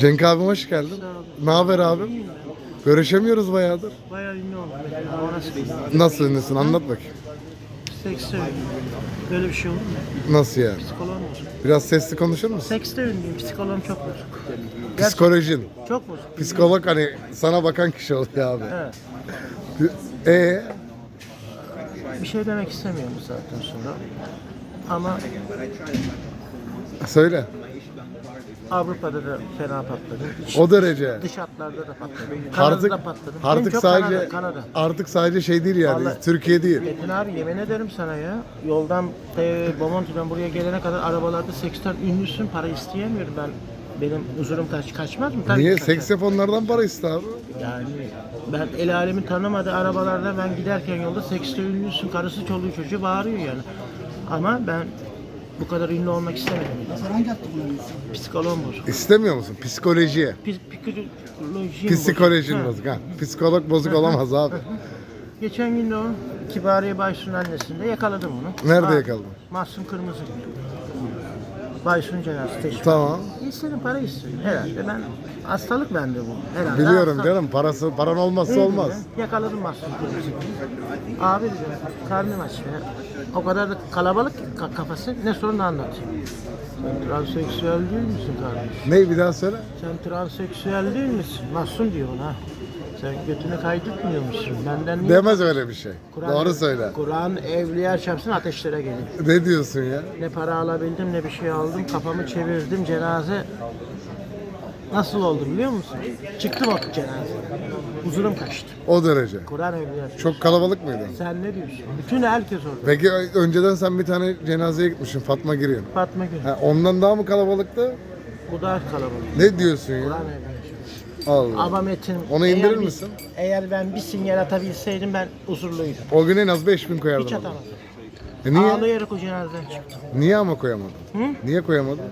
Cenk abim hoş geldin. Ne haber abim? Görüşemiyoruz bayağıdır. Bayağı ünlü oldum. Ama nasıl ünlüsün anlat bakayım. Sekste ünlüyüm. Böyle bir şey olur mu? Nasıl yani? Psikoloğum. Biraz sesli konuşur musun? Sekste ünlüyüm. Psikoloğum çok bozuk. Psikolojin. Çok bozuk. Psikolog hani sana bakan kişi oluyor abi. Evet. Ee, Bir şey demek istemiyorum saatten sonra. Ama söyle. Avrupa'da da fena patladım. İç, O derece. dış hatlarda da. Kanada'da Artık patladım. En artık çok sadece Kanada, Kanada. artık sadece şey değil yani. Vallahi- Türkiye değil. Metin abi yemin ederim sana ya. Yoldan e, Bomonti'den buraya gelene kadar arabalarda seksten ünlüsün para isteyemiyorum ben. Benim huzurum kaç kaçmaz mı? Tabii Niye? ki kaçar. Seks yapanlardan para iste abi. Yani ben el alemi tanımadığı arabalarda ben giderken yolda sekste ünlüsün, karısı çoluğu çocuğu bağırıyor yani. Ama ben bu kadar ünlü olmak istemedim. Psikoloğum bozuk. İstemiyor musun? Psikolojiye. Pis- Psikolojim bozuk. Psikolojin bozuk ha. Psikolog bozuk olamaz abi. Geçen gün de o Kibariye Baysun'un annesinde yakaladım onu. Nerede Ha, yakaladın? Mahsun Kırmızı. Baysun cenazesi teşvik. Tamam. İstedim para istedim herhalde ben hastalık bende bu herhalde. Biliyorum Hastalık. canım. Parası paran olmazsa İyi olmaz. dedi. Yakaladım Mahsun Kırmızı'yı. Abi dedim karnım aç be. O kadar da kalabalık ki ka- kafası ne sorunu anlatayım. Sen transseksüel değil misin kardeşim? Ne bir daha söyle? Sen transseksüel değil misin? Mahsun diyor ona. Sen götünü kaydırtmıyor musun? Benden niye? Demez öyle bir şey. Kur'an- Doğru söyle. Kur'an evliya çarpsın ateşlere gelir. Ne diyorsun ya? Ne para alabildim ne bir şey aldım. Kafamı çevirdim cenaze. Nasıl oldu biliyor musun? Çıktım o cenaze. Huzurum kaçtı. O derece. Kur'an evliya çarpsın. Çok kalabalık mıydı? Sen ne diyorsun? Bütün herkes orada. Peki önceden sen bir tane cenazeye gitmişsin Fatma Giriyor. Fatma Gül. Ha, ondan daha mı kalabalıktı? Bu daha kalabalık. Ne diyorsun ya? Kur'an evliya çarpsın. Allah. Ama Metin... Onu eğer indirir bir- misin? Eğer ben bir sinyal atabilseydim ben huzurluydum. O gün en az 5000 koyardım. Hiç atamadım. E niye? Ağlayarak o cenazeden çıktım. Niye ama koyamadın? Hı? Niye koyamadın?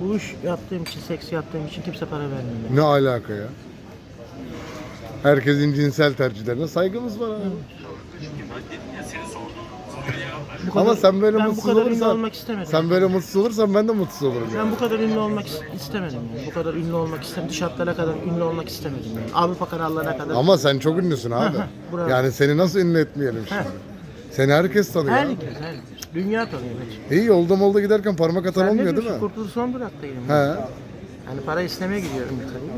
Bu iş yaptığım için, seks yaptığım için kimse para vermiyor. Ne alaka ya? Herkesin cinsel tercihlerine saygımız var abi. Bu kadar- Ama sen böyle ben bu mutsuz kadar ünlü olursan, olmak istemedim. sen böyle mutsuz olursan ben de mutsuz olurum. Ben Yani. bu kadar ünlü olmak is- istemedim yani. Bu kadar ünlü olmak istemedim. Dış hatlara kadar ünlü olmak istemedim yani. Avrupa kanallarına kadar. Ama sen çok ünlüsün abi. bravo. yani seni nasıl ünlü etmeyelim şimdi? Seni herkes tanıyor. abi. herkes, herkes. Dünya tanıyor Metin. İyi yolda molda giderken parmak atan Sen ne olmuyor değil diyorsun? mi? Kurtuluş son duraktayım. He. Hani para istemeye gidiyorum yukarıya.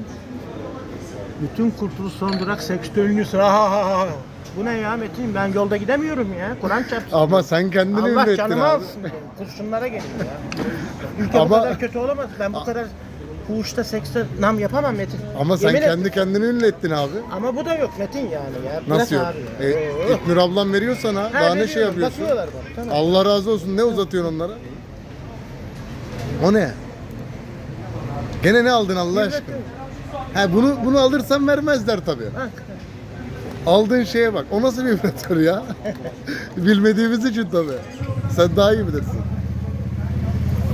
Bütün kurtuluş son durak sekste ünlüsü. Ha ha ha ha. Bu ne ya Metin? Ben yolda gidemiyorum ya. Kur'an çarpsın. Ama sen kendini Allah ettin canımı abi. alsın. Kurşunlara gelin ya. Ülke Ama- bu kadar kötü olamaz. Ben bu kadar fuhuşta sekste nam yapamam Metin. Ama sen Yemin kendi ederim. kendini ünlü ettin abi. Ama bu da yok Metin yani ya. Bırak Nasıl yok? abi ya. E, Oo. İlknur ablam veriyor sana. Ha, Daha ne şey veriyorum, yapıyorsun? Bakıyorlar bana. Tamam. Allah razı olsun. Ne uzatıyorsun onlara? O ne? Gene ne aldın Allah aşkına? Ha bunu bunu alırsan vermezler tabii. Aldığın şeye bak. O nasıl bir vibratör ya? Bilmediğimiz için tabii. Sen daha iyi bilirsin.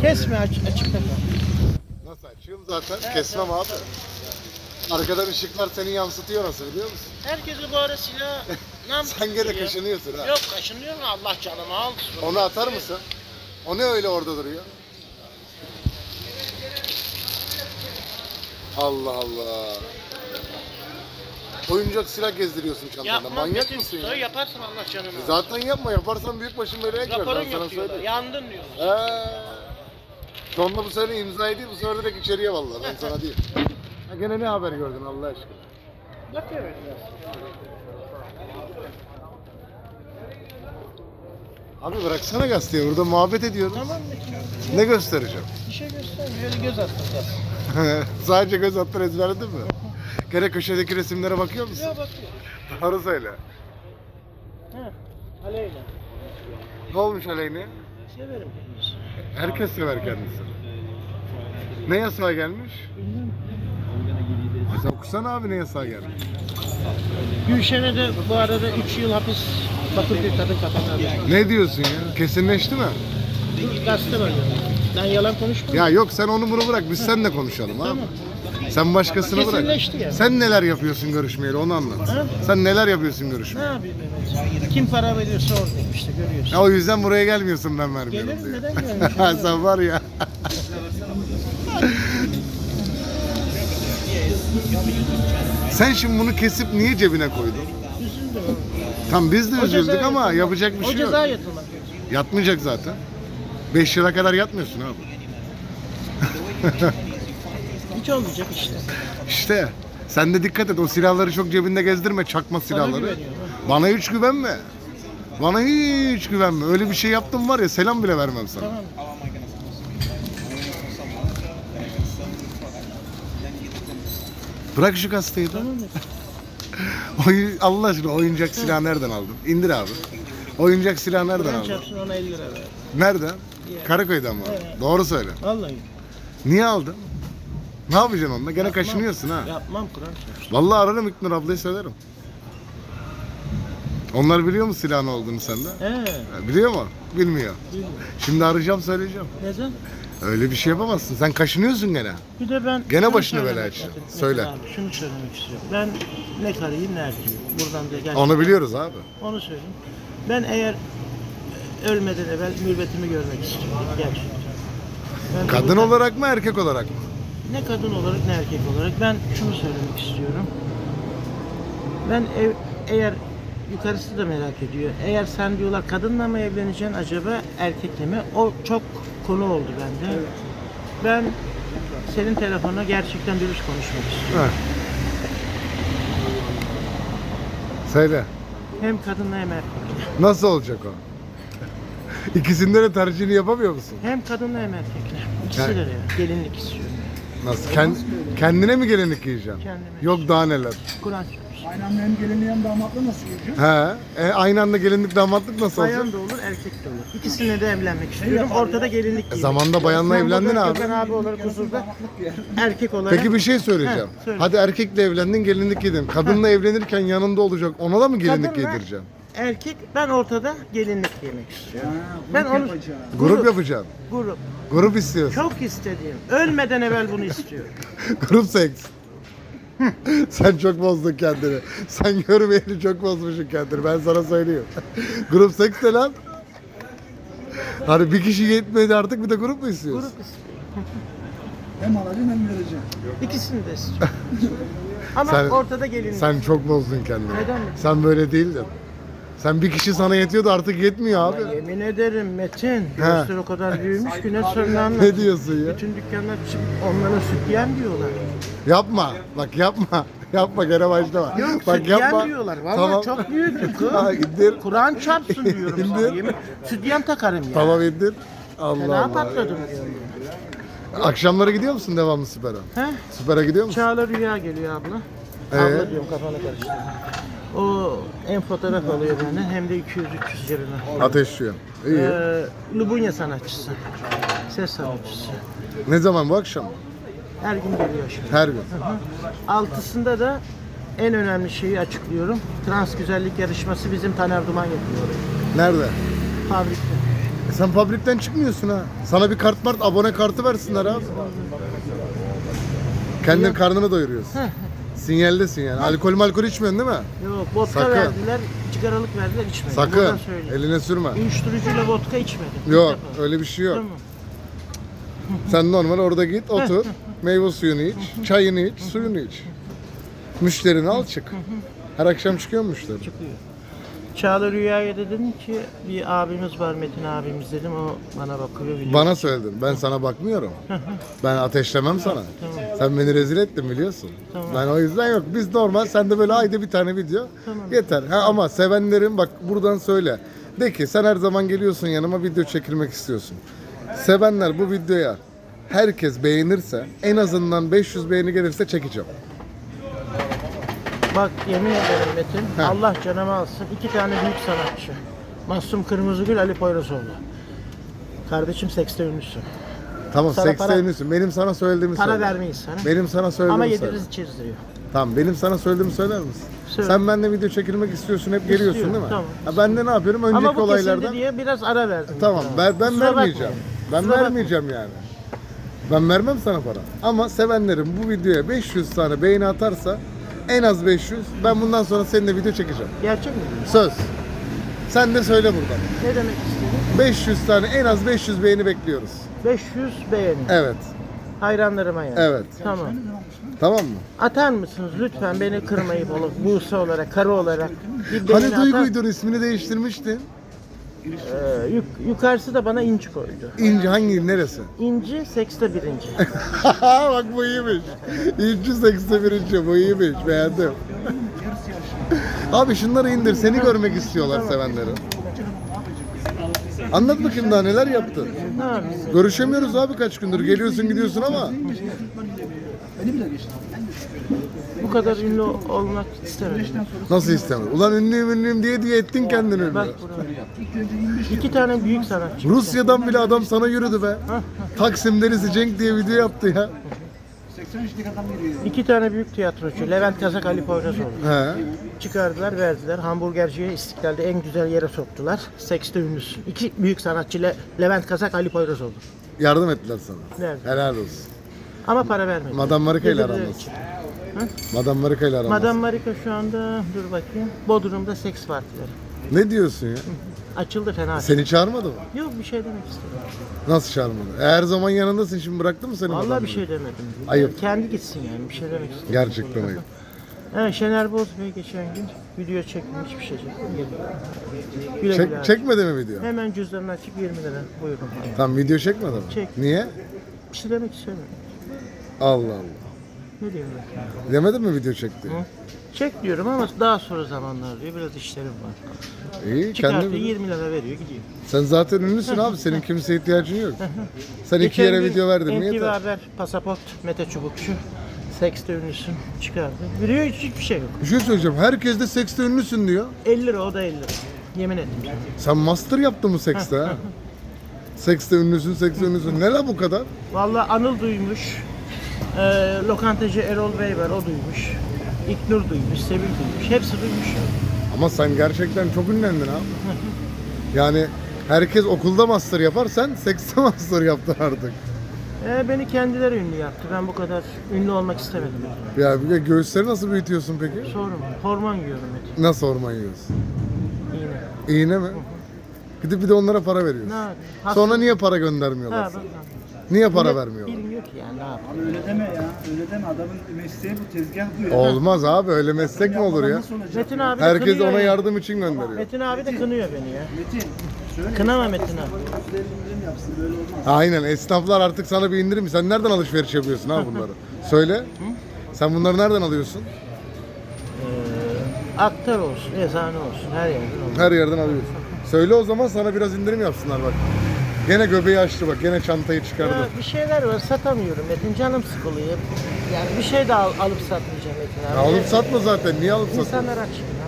Kesme aç, açıkta kal. Nasıl açıyorum zaten? Kesmem abi. Arkadan ışıklar seni yansıtıyor nasıl biliyor musun? Herkese bu ara silah nam Sen gene tutuyor. kaşınıyorsun ha. Yok kaşınıyor mu? Allah canımı alsın. Onu atar mısın? O ne öyle orada duruyor? Allah Allah. Oyuncak silah gezdiriyorsun çantanda. Yapma Manyak Metin, mısın Söyle ya? yaparsın Allah alsın. Zaten yapma. Yaparsan büyük başın belaya girer. Raporun Ben sana yok diyorlar. söyleyeyim. Yandın diyorlar. Eee. Sonunda bu sefer imzayı değil, bu sefer direkt içeriye vallahi. Ben sana diyeyim. Ha, gene ne haber gördün Allah aşkına? Bakıyor biraz. Abi bıraksana gazeteyi. Burada muhabbet ediyoruz. Tamam Metin. Ne göstereceğim? Bir şey göstermiyor. Göz attın Sadece göz attın ezberledin mi? Gene köşedeki resimlere bakıyor musun? Ya bakıyor. Doğru söyle. Ha. Aleyna. Ne olmuş Aleyna? Severim kendisi. Herkes sever kendisini. Ne yasağa gelmiş? Bilmem. Sen okusana abi ne yasağa gelmiş. Gülşen'e de bu arada 3 yıl hapis Bakırköy kadın kapanlar. Ne diyorsun ya? Kesinleşti mi? Gazete var. Ben yalan konuşmam. Ya yok sen onu bunu bırak biz seninle konuşalım abi. Tamam. Sen başkasını bırak. Kesinleşti yani. Sen neler yapıyorsun görüşmeyeli onu anlat. Ha? Sen neler yapıyorsun Ne yapayım? Kim para veriyorsa oradayım işte görüyorsun. Ya o yüzden buraya gelmiyorsun ben vermiyorum Gelirim diye. neden gelmiyorum? sen var ya. Sen şimdi bunu kesip niye cebine koydun? Üzüldüm. Tam biz de O üzüldük ama yatılmak- yapacak bir O şey yok. ceza yatılmak. Yatmayacak zaten. 5 yıla kadar yatmıyorsun abi. Hiç olmayacak işte. İşte sen de dikkat et o silahları çok cebinde gezdirme çakma silahları. güveniyorum, Bana hiç güvenme. Bana hiç güvenme. Öyle bir şey yaptım var ya selam bile vermem sana. Tamam. Bırak şu kastayı da. Tamam? Oy- Allah aşkına oyuncak silah nereden aldın? İndir abi. Oyuncak silah nereden Ben aldın? çarpsın ona 50 lira ver. Nereden? Karaköy'den mi? aldın? Evet. Doğru söyle. Vallahi. Niye aldın? Ne yapacaksın onunla? Gene kaşınıyorsun ha. Yapmam Kur'an çarpsın. Vallahi ararım İknur ablayı söylerim. Onlar biliyor mu silahın olduğunu sende? He. Biliyor mu? Bilmiyor. bilmiyorum. Şimdi arayacağım söyleyeceğim. Neden? Öyle bir şey yapamazsın. Sen kaşınıyorsun gene. Bir de ben... Gene şunu söylemek bela istedim. Söyle. Abi, şunu söylemek istiyorum. Ben ne karıyım ne erkeğim. Buradan da gerçekten... Onu biliyoruz abi. Onu söyleyeyim. Ben eğer ölmeden evvel mürvetimi görmek istiyorum gerçekten. Ben Kadın buradan- olarak mı erkek olarak mı? Ne kadın olarak ne erkek olarak ben şunu söylemek istiyorum. Ben ev, eğer yukarısı da merak ediyor. Eğer sen diyorlar kadınla mı evleneceksin acaba erkekle mi? O çok konu oldu bende. Ben senin telefonuna gerçekten dürüst konuşmak istiyorum. Ha. Söyle. Hem kadınla hem erkekle. Nasıl olacak o? İkisinde de tercihini yapamıyor musun? Hem kadınla hem erkekle. İkisi de ya. Gelinlik istiyorum. Nasıl? Kend- kendine mi gelinlik giyeceksin? Kendime. Yok daha neler. Kur'an. Aynı anda hem gelinliği hem damatla nasıl gelecek? He. E, aynı anda gelinlik damatlık nasıl olacak? Bayan da olur, erkek de olur. İkisine de evlenmek istiyorum. Ortada gelinlik giymek. Zamanda bayanla Ben evlendin abi. Gökhan abi olarak huzurda erkek olarak. Peki bir şey söyleyeceğim. He, söyle. Hadi erkekle evlendin gelinlik giydin. Kadınla evlenirken yanında olacak. Ona da mı gelinlik Kadınla- giydireceksin? Erkek ben ortada gelinlik giymek istiyorum. Ha, Ben ben onu- yapacağım. Grup yapacaksın. Grup. Grup istiyorsun. Çok istediğim. Ölmeden evvel bunu istiyorum. Grup seks. Sen çok bozdun kendini. Sen görmeyeli çok bozmuşsun kendini. Ben sana söyleyeyim. grup seks ne lan? Hani bir kişi yetmedi artık bir de grup mu istiyorsun? Grup istiyorum. Hem alacağım hem vereceğim. İkisini de istiyorum. Ama Sen- ortada gelinlik. Sen çok bozdun kendini. Neden? Sen böyle değildin. Sen bir kişi sana yetiyordu artık yetmiyor abi. Yemin ederim Metin. Göğüsler o kadar büyümüş ki ne sorunlarla. Ne diyorsun ya? Bütün dükkanlar şimdi onlara süt yiyen diyorlar. Yapma. Bak yapma. Yapma gene başlama. Yok Bak süt yiyen diyorlar. Vallahi Tamam. çok büyük kız. Ha, indir. Kur'an çarpsın diyorum sana. İndir. Yemin. Süt yiyen takarım ya. Tamam indir. Allah Fena Allah. patladım diyorum. Akşamları gidiyor musun devamlı süpere? He? Süpere gidiyor musun? Çağla Rüya geliyor abla. Ee? Abla diyorum kafanı karıştırma. O hem fotoğraf alıyor benden hem de 200-300 cebime. Ateşliyor. İyi. Ee, Lubunya sanatçısı. Ses sanatçısı. Ne zaman bu akşam? Her gün geliyor şimdi. Her gün. Hı hı. Altısında da en önemli şeyi açıklıyorum. Trans güzellik yarışması bizim Taner Duman yapıyor. Nerede? Fabrikte. E sen fabrikten çıkmıyorsun ha. Sana bir kart mart abone kartı versinler abi. Kendin karnını doyuruyorsun. Sinyaldesin yani. Alkol malkol içmiyorsun değil mi? Yok vodka Sakın. verdiler, sigaralık verdiler içmedim. Buradan Sakın. söyleyeyim. Eline sürme. Uyuşturucuyla vodka içmedim. İlk Yok defa. öyle bir şey yok. Tamam. Sen normal orada git otur. Meyve suyunu iç. Çayını iç. Suyunu iç. Müşterini al çık. Her akşam çıkıyor mu müşteri? Çıkıyor. Çağla Rüya'ya dedim ki bir abimiz var Metin abimiz dedim o bana bakıyor biliyor. Bana söyledin. Ben sana bakmıyorum. Ben ateşlemem sana. Sen beni rezil ettin biliyorsun. Tamam. Ben o yüzden yok. Biz normal sende böyle ayda bir tane video Tamam. yeter. Ha ama sevenlerin bak buradan söyle. De ki sen her zaman geliyorsun yanıma video çekilmek istiyorsun. Sevenler bu videoya herkes beğenirse en azından 500 beğeni gelirse çekeceğim. Bak yemin ederim Metin Ha. Allah canımı alsın iki tane büyük sanatçı. Mahsum Kırmızıgül Ali Poyrazoğlu. Kardeşim sekste ünlüsün. Tamam Sana 80 para- ünlüsün. Benim sana söylediğimi Para söyle. vermeyiz sana. Benim sana söylediğimi Ama söyle. yediririz içeriz diyor. Tamam benim sana söylediğimi söyler misin? Söyle. Sen benimle video çekilmek istiyorsun hep geliyorsun değil mi? tamam. Ha, ben de ne yapıyorum? Önceki Ama bu olaylardan kesildi diye biraz ara verdim. Tamam Metin ben, ben Kusura vermeyeceğim. Ben Kusura vermeyeceğim yani. Ben vermem sana para. Ama sevenlerim bu videoya 500 tane beğeni atarsa en az 500 ben bundan sonra seninle video çekeceğim. Gerçek mi? Söz. Sen de söyle buradan. Ne demek istedin? 500 tane en az 500 beğeni bekliyoruz. 500 beğeni. Evet. Hayranlarıma yani. Evet. Tamam. Tamam mı? Atar mısınız lütfen beni kırmayıp olur. Buse olarak, karı olarak. Bir Hani atar- Duygu'ydun ismini değiştirmiştin. Ee, yuk- yukarısı da bana inci koydu. İnci hangi neresi? İnci sekste birinci. Bak bu iyiymiş. İnci 81. bu iyiymiş. Beğendim. Abi şunları indir. Seni görmek istiyorlar sevenleri. Anlat bakayım daha neler yaptın. ne? Görüşemiyoruz abi kaç gündür. Geliyorsun gidiyorsun ama. Beni bile geçti. Bu kadar ünlü olmak istemedim. Nasıl istemez? Ulan ünlüyüm ünlüyüm diye diye ettin kendini ünlü. Bak buraya. İki tane büyük sanatçı. Rusya'dan bile adam sana yürüdü be. Taksim Delisi Cenk diye video yaptı ya. 80 yaşındaki adam geliyor. İki tane büyük tiyatrocu. Levent Kazak, Ali Poyrazoğlu. He. Çıkardılar, verdiler. Hamburgerciye İstiklal'de en güzel yere soktular. Sekste ünlüsün. İki büyük sanatçı Le- Levent Kazak, Ali Poyrazoğlu. Yardım ettiler sana. Verdi. Helal olsun. Ama para vermedi. Madame Marika ile Yedirdiler aran. Nasıl? Madame Marika ile aran Madame? Marika şu anda dur bakayım. Bodrum'da seks partileri. Ne diyorsun ya? Açıldı fena. Seni çağırmadı mı? Yok bir şey demek istedim. Nasıl çağırmadı? E, Her zaman yanındasın şimdi bıraktı mı seni? Vallahi Madame bir şey demedim. Ayıp. Kendi gitsin yani bir şey demek istedim. Gerçekten ayıp. Evet, Şener Boz Bey geçen gün video çekmiş bir şey çekti. Güle güle Çek, abi. çekmedi mi video? Hemen cüzdanını açıp 20 lira buyurun. Tam video çekmedi mi? Çek. Niye? Bir şey demek istemiyorum. Allah Allah. Ne diyorum ben? Demedin mi video çekti? Hı? Çek diyorum ama daha sonra zamanlar diyor. Biraz işlerim var. İyi Çıkartıyor kendi 20 lira veriyor gidiyor. Sen zaten ünlüsün abi. Senin kimseye ihtiyacın yok. Sen iki Geçen yere gün video verdin. Niye NTV yeter? Haber, Pasaport, Mete Çubukçu. Sekste ünlüsün çıkardı. Video hiç hiçbir şey yok. Bir şey söyleyeceğim. Herkes de sekste ünlüsün diyor. 50 lira o da 50 lira. Yemin ettim. Sen master yaptın mı sekste ha? Sekste ünlüsün, sekste ünlüsün. Ne la bu kadar? Vallahi Anıl duymuş. Ee, lokantacı Erol Bey var o duymuş. İknur duymuş, Sevil duymuş. Hepsi duymuş. Ama sen gerçekten çok ünlendin abi. Yani herkes okulda master yapar, sen sekste master yaptın artık. Ee, beni kendileri ünlü yaptı. Ben bu kadar ünlü olmak istemedim. Ya bir de göğüsleri nasıl büyütüyorsun peki? Sorun. Hormon yiyorum Metin. Nasıl orman yiyorsun? İğne. İğne mi? Gidip bir de onlara para Ne veriyorsun. yapayım? Hasta- Sonra niye para Ha, göndermiyorlar? bak, sana? bak. Niye para Millet vermiyorlar? Bilmiyor ki yani ne yapayım. Abi öyle deme ya. Öyle deme. Adamın mesleği bu. Tezgah bu ya. Olmaz abi öyle meslek mi olur ya? Nasıl olacak? Metin abi de Herkes kınıyor ona yani. yardım için gönderiyor. Metin abi de kınıyor beni ya. Metin. Söyle. Kınama Metin abi. Sizler indirim yapsın. Böyle olmaz. Aynen esnaflar artık sana bir indirim. Sen nereden alışveriş yapıyorsun ha bunları? Söyle. Sen bunları nereden alıyorsun? Ee, aktar olsun, eczane olsun, her yerden olsun. Her yerden alıyorsun. Söyle o zaman sana biraz indirim yapsınlar bak. Gene göbeği açtı bak. Gene çantayı çıkardı. Ya bir şeyler var satamıyorum Metin canım sıkılıyor. Yani bir şey de al, alıp satmayacağım Metin Ya abi. alıp satma zaten. Niye alıp satıyorsun? İnsanlar aç şimdi.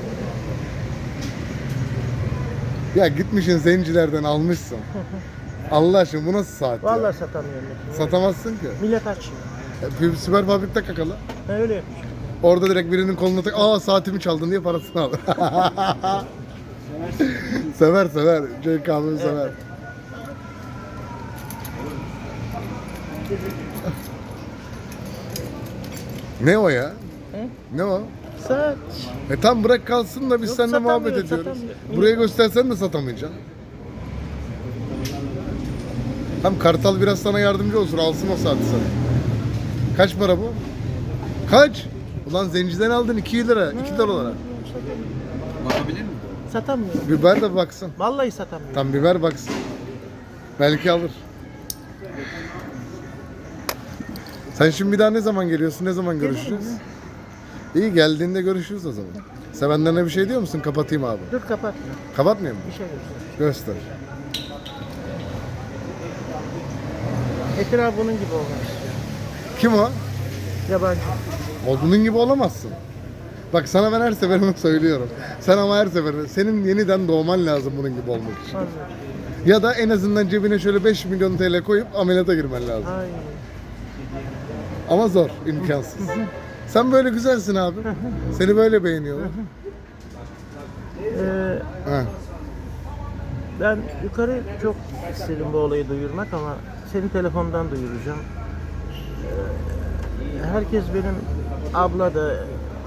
Ya gitmişin zencilerden almışsın. Allah aşkına bu nasıl saat ya? Vallahi satamıyorum Metin. Satamazsın ki. Millet aç şimdi. E, Bir süper fabrikte kakalı. Ben öyle yapmışım. Orada direkt birinin koluna tak, aa saatimi çaldın diye parasını al. sever sever. Abim sever. Ne o ya? He? Ne o? Saat. E tam bırak kalsın da biz Yok, seninle muhabbet ediyoruz. satamıyorum. Buraya göstersen de satamayacaksın. Tam Kartal biraz sana yardımcı olsun alsın o saati sana. Kaç para bu? Kaç? Ulan zenciden aldın 2 lira, 2 dolara. Satamıyorum. Biber de baksın. Vallahi satamıyorum. Tam biber baksın. Belki alır. Sen şimdi bir daha ne zaman geliyorsun? Ne zaman görüşeceğiz? İyi geldiğinde görüşürüz o zaman. Sevenlerine bir şey diyor musun? Kapatayım abi. Dur kapatma. Kapatmayayım mı? Bir şey göster. Göster. Metin abi bunun gibi olmak istiyor. Kim o? Yabancı. O bunun gibi olamazsın. Bak sana ben her seferinde söylüyorum. Sen ama her seferinde senin yeniden doğman lazım bunun gibi olmak için. Anladım. Ya da en azından cebine şöyle 5 milyon TL koyup ameliyata girmen lazım. Ay. Ama zor, imkansız. Sen böyle güzelsin abi. Seni böyle beğeniyorlar. Ee, Ha. Ben yukarı çok istedim bu olayı duyurmak ama senin telefondan duyuracağım. Ee, Herkes benim abla da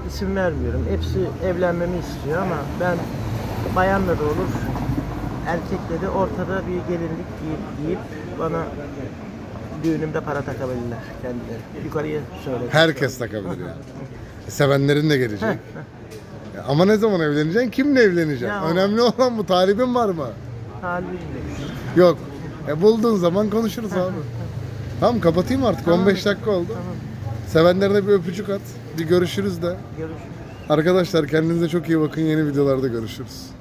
isim vermiyorum. Hepsi evlenmemi istiyor ama ben bayanla da olur, erkekle de ortada bir gelinlik giyip, giyip bana düğünümde para takabilirler kendileri. Yukarıya söyledim. Herkes takabilir yani. Sevenlerin de gelecek. Ya Ama ne zaman evleneceksin? Kimle evleneceksin? Ya Önemli olan bu. Talibin var mı? Halbuki. Yok. E bulduğun zaman konuşuruz abi. Tamam kapatayım artık. Tamam. 15 dakika oldu. Tamam. Sevenlerine bir öpücük at. Bir görüşürüz de. Görüşürüz. Arkadaşlar kendinize çok iyi bakın. Yeni videolarda görüşürüz.